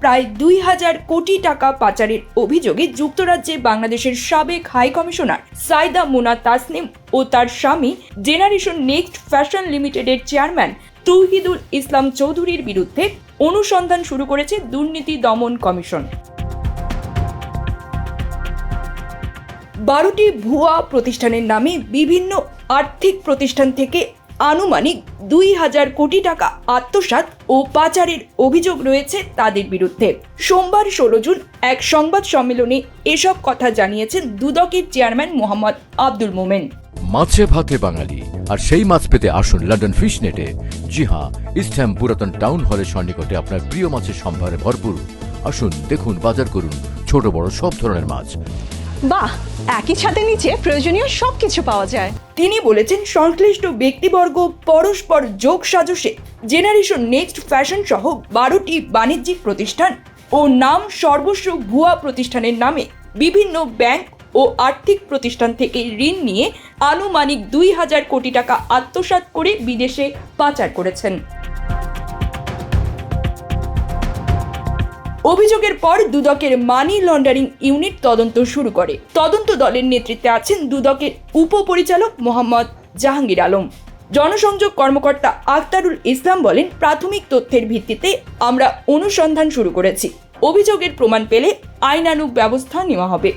প্রায় দুই হাজার কোটি টাকা পাচারের অভিযোগে যুক্তরাজ্যে বাংলাদেশের সাবেক হাই কমিশনার সাইদা মুনা তাসনিম ও তার স্বামী জেনারেশন নেক্সট ফ্যাশন লিমিটেডের চেয়ারম্যান তৌহিদুল ইসলাম চৌধুরীর বিরুদ্ধে অনুসন্ধান শুরু করেছে দুর্নীতি দমন কমিশন। বারোটি ভুয়া প্রতিষ্ঠানের নামে বিভিন্ন আর্থিক প্রতিষ্ঠান থেকে আনুমানিক দুই হাজার কোটি টাকা আত্মসাৎ ও পাচারের অভিযোগ রয়েছে তাদের বিরুদ্ধে। সোমবার ষোলো জুন এক সংবাদ সম্মেলনে এসব কথা জানিয়েছেন দুদকের চেয়ারম্যান মোহাম্মদ আব্দুল মোমেন। মাছে ভাতে বাঙালি, আর সেই মাছ পেতে আসুন লন্ডন ফিশ নেটে জি হ্যাঁ ইস্টহ্যাম পুরাতন টাউন হলের সন্নিকটে আপনার প্রিয় মাছের সম্ভারে ভরপুর। আসুন, দেখুন, বাজার করুন ছোট বড় সব ধরনের মাছ। বাহ, একই ছাদের নিচে প্রয়োজনীয় সব কিছু পাওয়া যায়। তিনি বলেছেন, সংশ্লিষ্ট ব্যক্তিবর্গ পরস্পর যোগ সাজসে। জেনারেশন নেক্সট ফ্যাশন সহ বারোটি বাণিজ্যিক প্রতিষ্ঠান ও নাম সর্বস্ব ভুয়া প্রতিষ্ঠানের নামে বিভিন্ন ব্যাংক ও আর্থিক প্রতিষ্ঠান থেকে ঋণ নিয়ে আনুমানিক দুই হাজার কোটি টাকা আত্মসাৎ করে বিদেশে পাচার করেছেন। অভিযোগের পর দুদকের মানি লন্ডারিং ইউনিট তদন্ত শুরু করে। তদন্ত দলের নেতৃত্বে আছেন দুদকের উপপরিচালক মোহাম্মদ জাহাঙ্গীর আলম। জনসংযোগ কর্মকর্তা আক্তারুল ইসলাম বলেন, প্রাথমিক তথ্যের ভিত্তিতে আমরা অনুসন্ধান শুরু করেছি। অভিযোগের প্রমাণ পেলে আইনানুগ ব্যবস্থা নেওয়া হবে।